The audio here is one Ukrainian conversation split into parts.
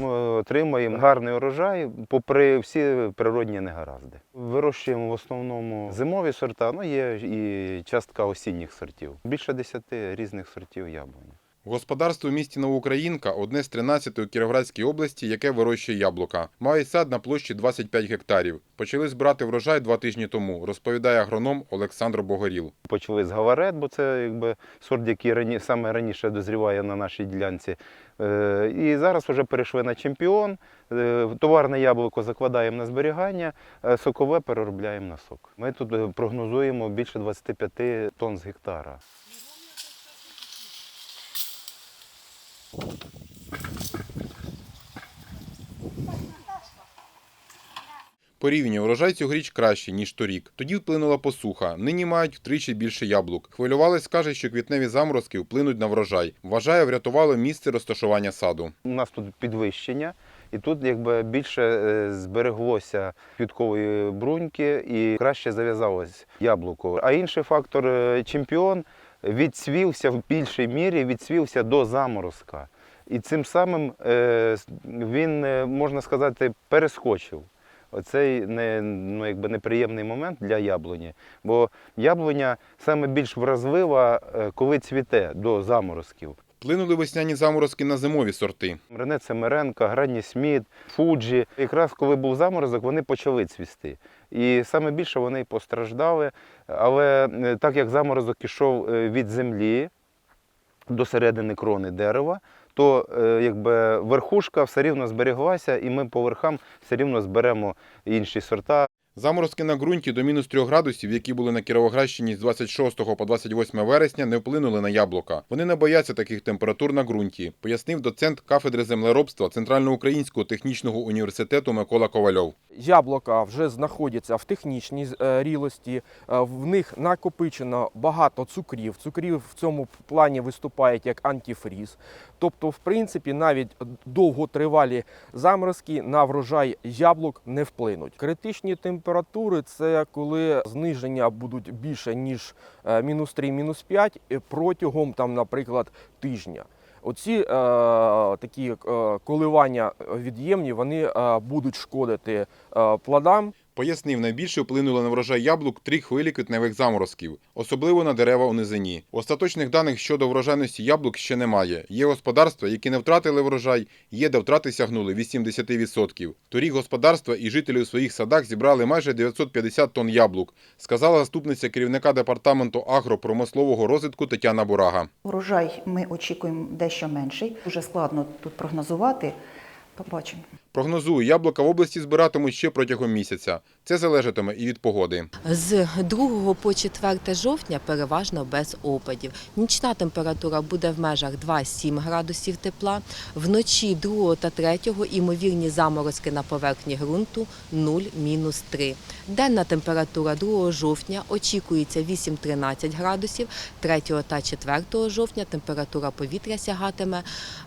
Ми отримаємо гарний урожай, попри всі природні негаразди. Вирощуємо в основному зимові сорта, ну є і частка осінніх сортів. Більше 10 різних сортів яблуні. Господарство у місті Новоукраїнка одне з 13 у Кіровоградській області, яке вирощує яблука. Має сад на площі 25 гектарів. Почали збирати врожай два тижні тому, розповідає агроном Олександр Богоріл. Почали з гаварет, бо це якби сорт, який рані, саме раніше дозріває на нашій ділянці. Е, і зараз вже перейшли на чемпіон. Е, товарне яблуко закладаємо на зберігання, е, сокове переробляємо на сок. Ми тут прогнозуємо більше 25 тонн з гектара. Порівняно урожай цьогоріч кращий, ніж торік. Тоді вплинула посуха. Нині мають втричі більше яблук. Хвилювались, каже, що квітневі заморозки вплинуть на врожай. Вважає, врятувало місце розташування саду. У нас тут підвищення, і тут якби більше е, збереглося квіткової бруньки і краще зав'язалось яблуко. А інший фактор е, чемпіон відцвівся в більшій мірі, відсвівся до заморозка. І цим самим е, він, е, можна сказати, перескочив. Оцей не, ну, якби неприємний момент для яблуні. Бо яблуня саме більш вразлива, е, коли цвіте до заморозків. Вплинули весняні заморозки на зимові сорти. Рене Семеренка, Гранні Сміт, Фуджі. Якраз коли був заморозок, вони почали цвісти. І саме більше вони постраждали. Але е, так як заморозок ішов е, від землі до середини крони дерева, то е, якби верхушка все рівно зберіглася, і ми по верхам все рівно зберемо інші сорта. Заморозки на ґрунті до мінус 3 градусів, які були на Кіровоградщині з 26 по 28 вересня, не вплинули на яблука. Вони не бояться таких температур на ґрунті, пояснив доцент кафедри землеробства Центральноукраїнського технічного університету Микола Ковальов. Яблука вже знаходяться в технічній е, рілості, е, в них накопичено багато цукрів. Цукрів в цьому плані виступають як антифріз. Тобто, в принципі, навіть довготривалі заморозки на врожай яблук не вплинуть. Критичні температури це коли зниження будуть більше ніж е, мінус 3, мінус 5 протягом там, наприклад, тижня. Оці е, такі е, коливання від'ємні вони е, будуть шкодити е, плодам. Пояснив, найбільше вплинули на врожай яблук три хвилі квітневих заморозків, особливо на дерева у низині. Остаточних даних щодо врожайності яблук ще немає. Є господарства, які не втратили врожай, є де втрати сягнули 80%. Торік господарства і жителі у своїх садах зібрали майже 950 тонн яблук, сказала заступниця керівника департаменту агропромислового розвитку Тетяна Бурага. Урожай ми очікуємо дещо менший. Дуже складно тут прогнозувати. Побачимо. Прогнозую, яблука в області збиратимуть ще протягом місяця. Це залежатиме і від погоди. З 2 по 4 жовтня переважно без опадів. Нічна температура буде в межах 2-7 градусів тепла. Вночі 2 та 3 імовірні заморозки на поверхні ґрунту 0-3. Денна температура 2 жовтня очікується 8-13 градусів. 3 та 4 жовтня температура повітря сягатиме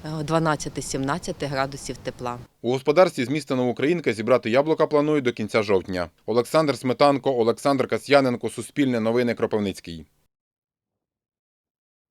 е, 12-17 градусів тепла. У господарстві з міста Новоукраїнка зібрати яблука планують до кінця жовтня. Олександр Сметанко, Олександр Касьяненко, Суспільне новини Кропивницький.